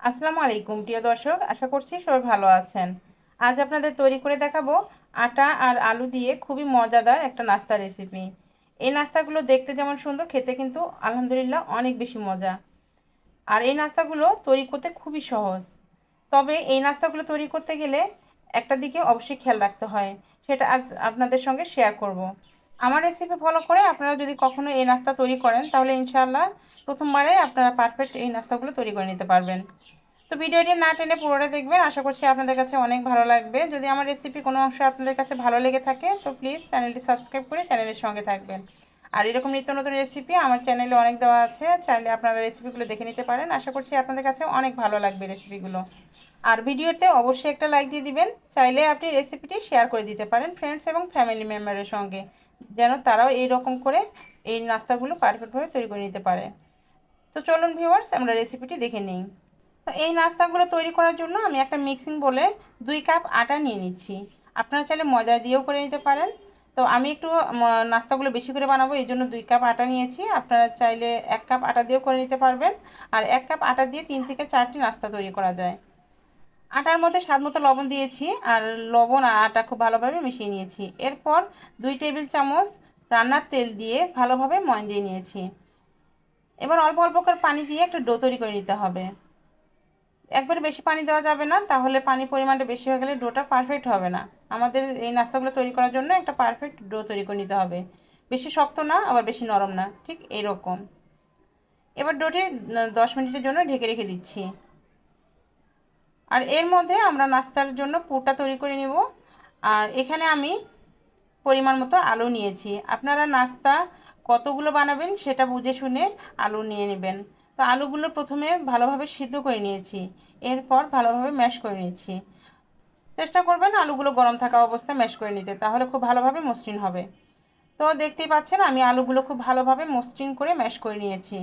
আসসালামু আলাইকুম, প্রিয় দর্শক। আশা করছি সবাই ভালো আছেন। আজ আপনাদের তৈরি করে দেখাবো আটা আর আলু দিয়ে খুবই মজাদার একটা নাস্তা রেসিপি এই নাস্তাগুলো দেখতে যেমন সুন্দর, খেতে কিন্তু আলহামদুলিল্লাহ অনেক বেশি মজা। আর এই নাস্তাগুলো তৈরি করতে খুবই সহজ। তবে এই নাস্তাগুলো তৈরি করতে গেলে একটা দিকে অবশ্যই খেয়াল রাখতে হয়, সেটা আজ আপনাদের সঙ্গে শেয়ার করব। আমার রেসিপি ফলো করে আপনারা যদি কখনো এই নাস্তা তৈরি করেন, তাহলে ইনশাআল্লাহ প্রথমবারে আপনারা পারফেক্ট এই নাস্তাগুলো তৈরি করে নিতে পারবেন। তো ভিডিওটি না টেনে পুরোটা দেখবেন, আশা করছি আপনাদের কাছে অনেক ভালো লাগবে। যদি আমার রেসিপি কোনো অংশ আপনাদের কাছে ভালো লেগে থাকে, তো প্লিজ চ্যানেলটি সাবস্ক্রাইব করে চ্যানেলের সঙ্গে থাকবেন। আর এরকম নিত্য নতুন রেসিপি আমার চ্যানেলে অনেক দেওয়া আছে, চাইলে আপনারা রেসিপিগুলো দেখে নিতে পারেন। আশা করছি আপনাদের কাছে অনেক ভালো লাগবে রেসিপিগুলো আর ভিডিওতে অবশ্যই একটা লাইক দিয়ে দিবেন, চাইলে আপনি রেসিপিটি শেয়ার করে দিতে পারেন ফ্রেন্ডস এবং ফ্যামিলি মেম্বারের সঙ্গে। যেন তারাও এই রকম করে এই নাস্তাগুলো পারফেক্টভাবে তৈরি করে নিতে পারে। তো চলুন ভিউয়ার্স আমরা রেসিপিটি দেখে নিই। তো এই নাস্তাগুলো তৈরি করার জন্য আমি একটা মিক্সিং বলে দুই কাপ আটা নিয়ে নিচ্ছি। আপনারা চাইলে ময়দা দিয়েও করে নিতে পারেন। তো আমি একটু নাস্তাগুলো বেশি করে বানাবো, এই জন্য দুই কাপ আটা নিয়েছি। আপনারা চাইলে এক কাপ আটা দিয়েও করে নিতে পারবেন। আর এক কাপ আটা দিয়ে তিন থেকে চারটি নাস্তা তৈরি করা যায়। আটার মধ্যে স্বাদ মতো লবণ দিয়েছি আর লবণ আর আটা খুব ভালোভাবে মিশিয়ে নিয়েছি। এরপর দুই টেবিল চামচ রান্নার তেল দিয়ে ভালোভাবে ময়ন দিয়ে নিয়েছি। এবার অল্প অল্প করে পানি দিয়ে একটা ডো তৈরি করে নিতে হবে। একবারে বেশি পানি দেওয়া যাবে না, তাহলে পানির পরিমাণটা বেশি হয়ে গেলে ডোটা পারফেক্ট হবে না। আমাদের এই নাস্তাগুলো তৈরি করার জন্য একটা পারফেক্ট ডো তৈরি করে নিতে হবে। বেশি শক্ত না, আবার বেশি নরম না, ঠিক এরকম। এবার ডোটি দশ মিনিটের জন্য ঢেকে রেখে দিচ্ছি। আর এর মধ্যে আমরা নাস্তার জন্য পুরটা তৈরি করে নেব। আর এখানে আমি পরিমাণ মতো আলু নিয়েছি। আপনারা নাস্তা কতগুলো বানাবেন সেটা বুঝে শুনে আলু নিয়ে নেবেন। তো আলুগুলো প্রথমে ভালোভাবে সিদ্ধ করে নিয়েছি। এরপর ভালোভাবে ম্যাশ করে নিয়েছি। চেষ্টা করবেন আলুগুলো গরম থাকা অবস্থায় ম্যাশ করে নিতে, তাহলে খুব ভালোভাবে মসৃণ হবে। তো দেখতেই পাচ্ছেন আমি আলুগুলো খুব ভালোভাবে মসৃণ করে ম্যাশ করে নিয়েছি।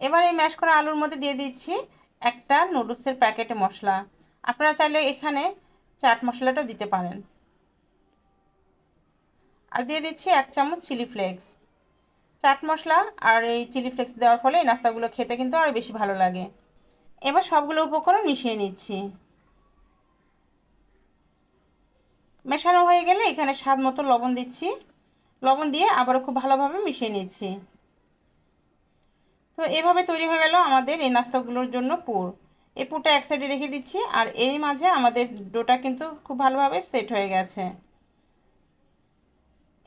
এবার এই ম্যাশ করা আলুর মধ্যে দিয়ে দিচ্ছি একটা নুডলসের প্যাকেটে মশলা। আপনারা চাইলে এখানে চাট মশলাটাও দিতে পারেন। আর দিয়ে দিচ্ছি এক চামচ চিলি ফ্লেক্স চাট মশলা আর এই চিলি ফ্লেক্স দেওয়ার ফলে এই নাস্তাগুলো খেতে কিন্তু আরও বেশি ভালো লাগে। এবার সবগুলো উপকরণ মিশিয়ে নিচ্ছি। মেশানো হয়ে গেলে এখানে স্বাদ মতো লবণ দিচ্ছি। লবণ দিয়ে আবারও খুব ভালোভাবে মিশিয়ে নিচ্ছি। তো এভাবে তৈরি হয়ে গেল আমাদের এই নাস্তাগুলোর জন্য পুর। এই পুরটা এক সাইডে রেখে দিচ্ছি আর এর মাঝে আমাদের ডোটা কিন্তু খুব ভালোভাবে সেট হয়ে গেছে।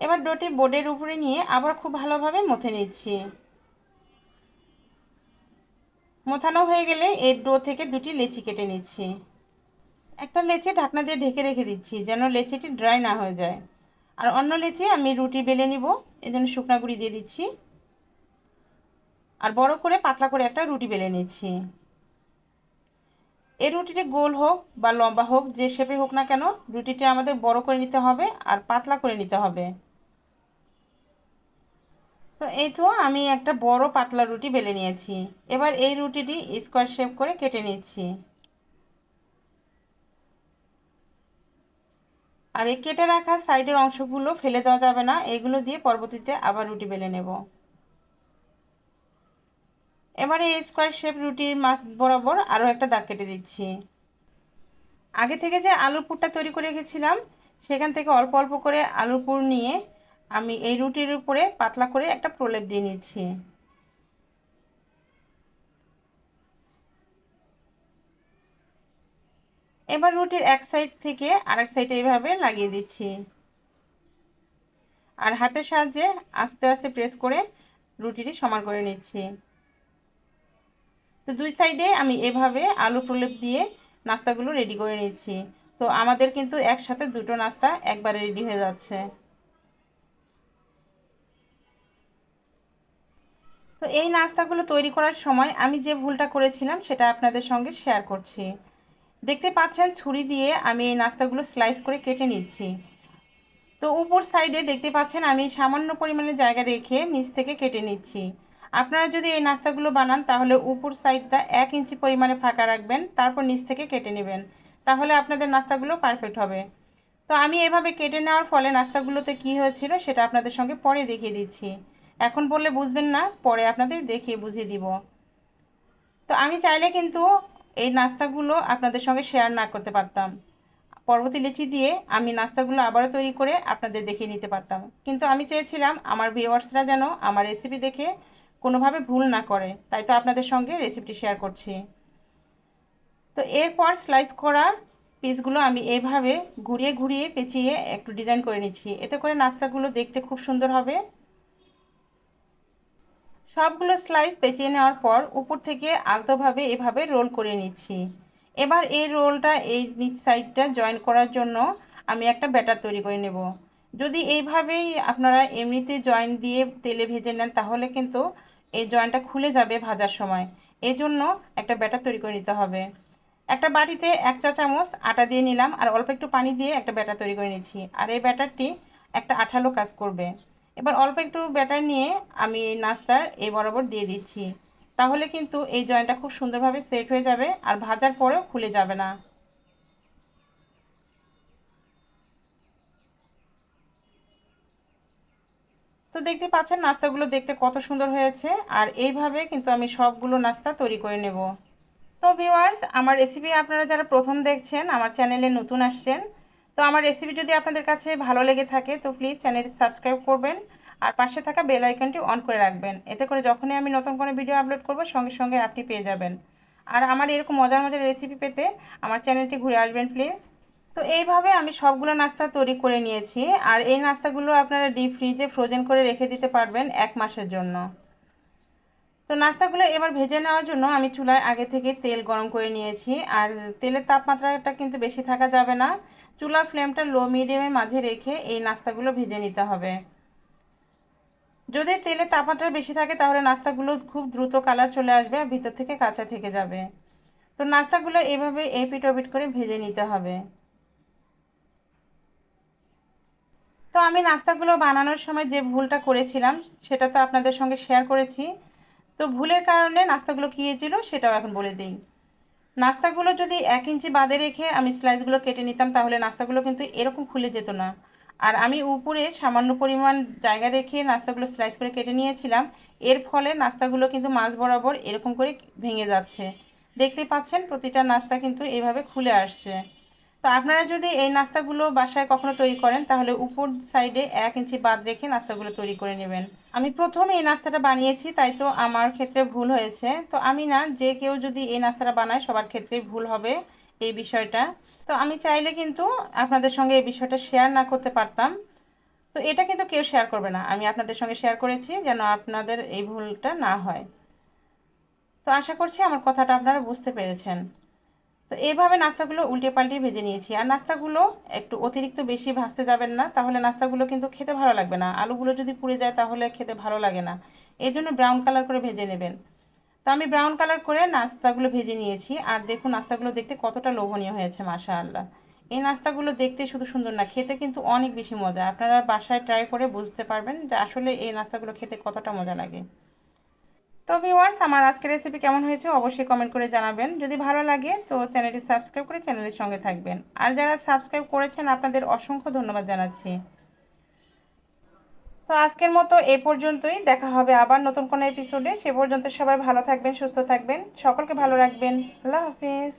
এবার ডোটি বোর্ডের উপরে নিয়ে আবার খুব ভালোভাবে মথে নিচ্ছি। মোথানো হয়ে গেলে এর ডো থেকে দুটি লেচি কেটে নিচ্ছি। একটা লেচি ঢাকনা দিয়ে ঢেকে রেখে দিচ্ছি যেন লেচিটি ড্রাই না হয়ে যায়। আর অন্য লেচি আমি রুটি বেলে নিব এই জন্য শুকনা গুঁড়ি দিয়ে দিচ্ছি। আর বড় করে পাতলা করে একটা রুটি বেলে নিচ্ছি। এই রুটিটি গোল হোক বা লম্বা হোক, যে শেপে হোক না কেন, রুটিটি আমাদের বড় করে নিতে হবে আর পাতলা করে নিতে হবে। তো এই তো আমি একটা বড় পাতলা রুটি বেলে নিয়েছি। এবার এই রুটিটি স্কোয়ার শেপ করে কেটে নিচ্ছি। আর এই কেটে রাখা সাইডের অংশগুলো ফেলে দেওয়া যাবে না, এগুলো দিয়ে পরবর্তীতে আবার রুটি বেলে নেব। এবারে এই স্কোয়ার শেপ রুটির মাছ বরাবর আরও একটা দাগ কেটে দিচ্ছি। আগে থেকে যে আলুর পুরটা তৈরি করে রেখেছিলাম, সেখান থেকে অল্প অল্প করে আলুর পুর নিয়ে আমি এই রুটির উপরে পাতলা করে একটা প্রলেপ দিয়ে নিচ্ছি। এবার রুটির এক সাইড থেকে আরেক সাইডে এইভাবে লাগিয়ে দিচ্ছি। আর হাতের সাহায্যে আস্তে আস্তে প্রেস করে রুটিটি সমান করে নিচ্ছি। তো দুই সাইডে আমি এভাবে আলু প্রলেপ দিয়ে নাস্তাগুলো রেডি করে নিচ্ছি তো আমাদের কিন্তু একসাথে দুটো নাস্তা একবারে রেডি হয়ে যাচ্ছে। তো এই নাস্তাগুলো তৈরি করার সময় আমি যে ভুলটা করেছিলাম সেটা আপনাদের সঙ্গে শেয়ার করছি। দেখতে পাচ্ছেন ছুরি দিয়ে আমি এই নাস্তাগুলো স্লাইস করে কেটে নিচ্ছি। তো উপর সাইডে দেখতে পাচ্ছেন আমি সামান্য পরিমাণে জায়গা রেখে নিচ থেকে কেটে নিচ্ছি। আপনারা যদি এই নাস্তাগুলো বানান, তাহলে উপর সাইডটা এক ইঞ্চি পরিমাণে ফাঁকা রাখবেন, তারপর নিচ থেকে কেটে নেবেন। তাহলে আপনাদের নাস্তাগুলো পারফেক্ট হবে। তো আমি এভাবে কেটে নেওয়ার ফলে নাস্তাগুলোতে কি হয়েছিল সেটা আপনাদের সঙ্গে পরে দেখিয়ে দিচ্ছি। এখন বললে বুঝবেন না, পরে আপনাদের দেখিয়ে বুঝিয়ে দিব। তো আমি চাইলে কিন্তু এই নাস্তাগুলো আপনাদের সঙ্গে শেয়ার না করতে পারতাম। পরবর্তী লিচি দিয়ে আমি নাস্তাগুলো আবারও তৈরি করে আপনাদের দেখিয়ে নিতে পারতাম। কিন্তু আমি চেয়েছিলাম আমার ভিওয়ার্সরা যেন আমার রেসিপি দেখে কোনোভাবে ভুল না করে। তাই তো আপনাদের সঙ্গে রেসিপিটি শেয়ার করছি। তো এরপর স্লাইস করা পিসগুলো আমি এভাবে ঘুরিয়ে ঘুরিয়ে পেঁচিয়ে একটু ডিজাইন করে নিচ্ছি। এতে করে নাস্তাগুলো দেখতে খুব সুন্দর হবে। সবগুলো স্লাইস পেঁচিয়ে নেওয়ার পর উপর থেকে আলতোভাবে এভাবে রোল করে নিচ্ছি। এবার এই রোলটা এই নিচ সাইডটা জয়েন করার জন্য আমি একটা ব্যাটার তৈরি করে নেব। যদি এইভাবেই আপনারা এমনিতে জয়েন দিয়ে তেলে ভেজে নেন, তাহলে কিন্তু এই জয়েনটা খুলে যাবে ভাজার সময়। এজন্য একটা ব্যাটার তৈরি করে নিতে হবে। একটা বাটিতে এক চা চামচ আটা দিয়ে নিলাম আর অল্প একটু পানি দিয়ে একটা ব্যাটার তৈরি করে নিয়েছি আর এই ব্যাটারটি একটা আঠালো কাজ করবে। এবার অল্প একটু ব্যাটার নিয়ে আমি এই নাস্তার এই বরাবর দিয়ে দিচ্ছি। তাহলে কিন্তু এই জয়েন্টটা খুব সুন্দরভাবে সেট হয়ে যাবে আর ভাজার পরেও খুলে যাবে না। তো দেখতে পাচ্ছেন নাস্তাগুলো দেখতে কত সুন্দর হয়েছে। আর এইভাবে কিন্তু আমি সবগুলো নাস্তা তৈরি করে নেব। তো ভিওয়ার্স আমার রেসিপি আপনারা যারা প্রথম দেখছেন, আমার চ্যানেলে নতুন আসছেন, তো আমার রেসিপি যদি আপনাদের কাছে ভালো লেগে থাকে, তো প্লিজ চ্যানেলটি সাবস্ক্রাইব করবেন আর পাশে থাকা বেল আইকনটি অন করে রাখবেন। এতে করে যখনই আমি নতুন কোনো ভিডিও আপলোড করব, সঙ্গে সঙ্গে আপনি পেয়ে যাবেন। আর আমার এরকম মজার মজার রেসিপি পেতে আমার চ্যানেলটি ঘুরে আসবেন প্লিজ তো এইভাবে আমি সবগুলো নাস্তা তৈরি করে নিয়েছি। আর এই নাস্তাগুলো আপনারা ডিপ ফ্রিজে ফ্রোজেন করে রেখে দিতে পারবেন এক মাসের জন্য। তো নাস্তাগুলো এবার ভেজে নেওয়ার জন্য আমি চুলায় আগে থেকে তেল গরম করে নিয়েছি। আর তেলের তাপমাত্রাটা কিন্তু বেশি থাকা যাবে না। চুলার ফ্লেমটা লো মিডিয়ামের মাঝে রেখে এই নাস্তাগুলো ভেজে নিতে হবে। যদি তেলের তাপমাত্রা বেশি থাকে তাহলে নাস্তাগুলো খুব দ্রুত কালার চলে আসবে আর ভিতর থেকে কাঁচা থেকে যাবে। তো নাস্তাগুলো এভাবে এপিট ওপিট করে ভেজে নিতে হবে। তো আমি নাস্তাগুলো বানানোর সময় যে ভুলটা করেছিলাম, সেটা তো আপনাদের সঙ্গে শেয়ার করেছি। তো ভুলের কারণে নাস্তাগুলো কী হয়েছিল, সেটাও এখন বলে দিই। নাস্তাগুলো যদি এক ইঞ্চি বাদে রেখে আমি স্লাইসগুলো কেটে নিতাম, তাহলে নাস্তাগুলো কিন্তু এরকম খুলে যেত না। আর আমি উপরে সামান্য পরিমাণ জায়গা রেখে নাস্তাগুলো স্লাইস করে কেটে নিয়েছিলাম, এর ফলে নাস্তাগুলো কিন্তু মাছ বরাবর এরকম করে ভেঙে যাচ্ছে। দেখতে পাচ্ছেন, প্রতিটা নাস্তা কিন্তু এভাবে খুলে আসছে। তো আপনারা যদি এই নাস্তাগুলো বাসায় কখনো তৈরি করেন, তাহলে উপর সাইডে এক ইঞ্চি বাদ রেখে নাস্তাগুলো তৈরি করে নেবেন। আমি প্রথম এই নাস্তাটা বানিয়েছি, তাই তো আমার ক্ষেত্রে ভুল হয়েছে। তো আমি না, যে কেউ যদি এই নাস্তাটা বানায়, সবার ক্ষেত্রেই ভুল হবে এই বিষয়টা। তো আমি চাইলে কিন্তু আপনাদের সঙ্গে এই বিষয়টা শেয়ার না করতে পারতাম। তো এটা কিন্তু কেউ শেয়ার করবে না। আমি আপনাদের সঙ্গে শেয়ার করেছি, যেন আপনাদের এই ভুলটা না হয়। তো আশা করছি আমার কথাটা আপনারা বুঝতে পেরেছেন। তো এইভাবে নাস্তাগুলো উল্টে পাল্টে ভেজে নিয়েছি। আর নাস্তাগুলো একটু অতিরিক্ত বেশি ভাজতে যাবেন না, তাহলে নাস্তাগুলো কিন্তু খেতে ভালো লাগবে না। আলুগুলো যদি পুড়ে যায় তাহলে খেতে ভালো লাগে না। এই জন্য ব্রাউন কালার করে ভেজে নেবেন। তো আমি ব্রাউন কালার করে নাস্তাগুলো ভেজে নিয়েছি। আর দেখুন নাস্তাগুলো দেখতে কতটা লোভনীয় হয়েছে মাশা আল্লাহ এই নাস্তাগুলো দেখতে শুধু সুন্দর না, খেতে কিন্তু অনেক বেশি মজা। আপনারা বাসায় ট্রাই করে বুঝতে পারবেন যে আসলে এই নাস্তাগুলো খেতে কতটা মজা লাগে। তো ভিওয়ার্স আমার আজকের রেসিপি কেমন হয়েছে অবশ্যই কমেন্ট করে জানাবেন। যদি ভালো লাগে, তো চ্যানেলটি সাবস্ক্রাইব করে চ্যানেলের সঙ্গে থাকবেন। আর যারা সাবস্ক্রাইব করেছেন, আপনাদের অসংখ্য ধন্যবাদ জানাচ্ছি। তো আজকের মতো এ পর্যন্তই। দেখা হবে আবার নতুন কোনো এপিসোডে সে পর্যন্ত সবাই ভালো থাকবেন, সুস্থ থাকবেন। সকলকে ভালো রাখবেন। আল্লাহ হাফিজ।